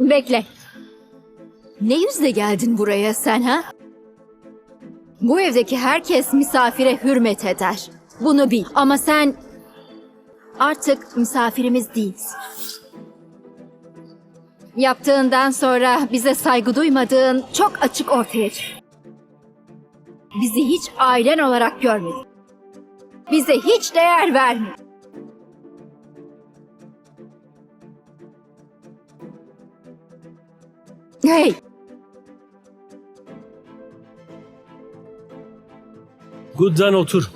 Bekle. Ne yüzle geldin buraya sen ha? Bu evdeki herkes misafire hürmet eder. Bunu bil. Ama sen artık misafirimiz değilsin. Yaptığından sonra bize saygı duymadığın çok açık ortaya. Bizi hiç ailen olarak görmedin. Bize hiç değer vermedin. Hey! Good'dan otur.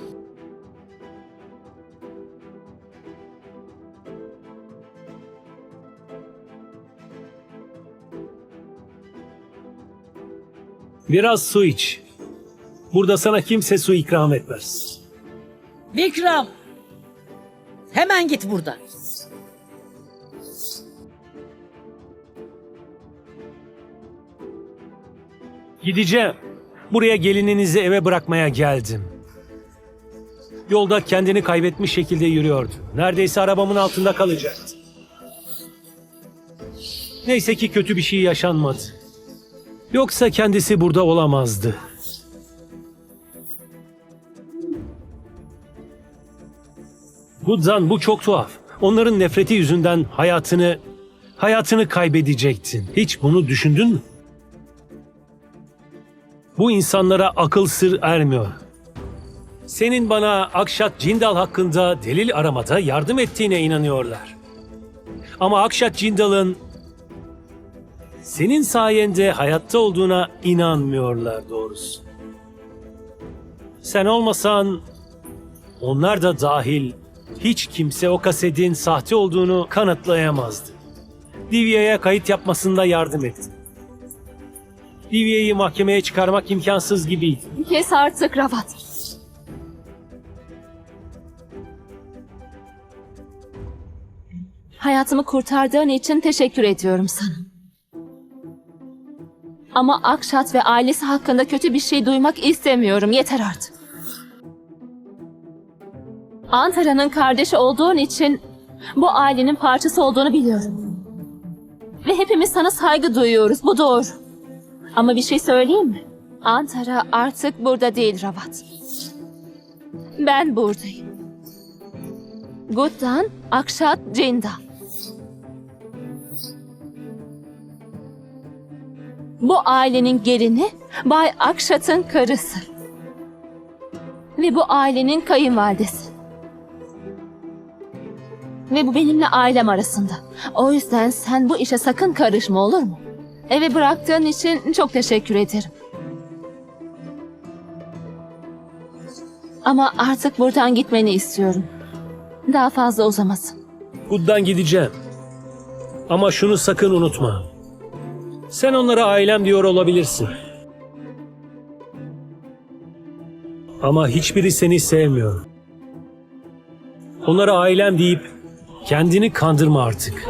Biraz su iç. Burada sana kimse su ikram etmez. Vikram! Hemen git buradan. Gideceğim. Buraya gelininizi eve bırakmaya geldim. Yolda kendini kaybetmiş şekilde yürüyordu. Neredeyse arabamın altında kalacaktı. Neyse ki kötü bir şey yaşanmadı. Yoksa kendisi burada olamazdı. Gudzan bu çok tuhaf. Onların nefreti yüzünden hayatını hayatını kaybedecektin. Hiç bunu düşündün mü? Bu insanlara akıl sır ermiyor. Senin bana Akşat Cindal hakkında delil aramada yardım ettiğine inanıyorlar. Ama Akşat Cindal'ın senin sayende hayatta olduğuna inanmıyorlar doğrusu. Sen olmasan onlar da dahil hiç kimse o kasetin sahte olduğunu kanıtlayamazdı. Divya'ya kayıt yapmasında yardım ettim. Divya'yı mahkemeye çıkarmak imkansız gibiydi. Kes artık Ravat. Hayatımı kurtardığın için teşekkür ediyorum sana. Ama Akşat ve ailesi hakkında kötü bir şey duymak istemiyorum. Yeter artık. Antara'nın kardeşi olduğun için bu ailenin parçası olduğunu biliyorum. Ve hepimiz sana saygı duyuyoruz. Bu doğru. Ama bir şey söyleyeyim mi? Antara artık burada değil Ravat. Ben buradayım. Guttan, Akşat, Cinda. Bu ailenin gelini Bay Akşat'ın karısı. Ve bu ailenin kayınvalidesi. Ve bu benimle ailem arasında. O yüzden sen bu işe sakın karışma olur mu? Eve bıraktığın için çok teşekkür ederim. Ama artık buradan gitmeni istiyorum. Daha fazla uzamasın. Buddan gideceğim. Ama şunu sakın unutma. Sen onlara ailem diyor olabilirsin. Ama hiçbiri seni sevmiyor. Onlara ailem deyip kendini kandırma artık.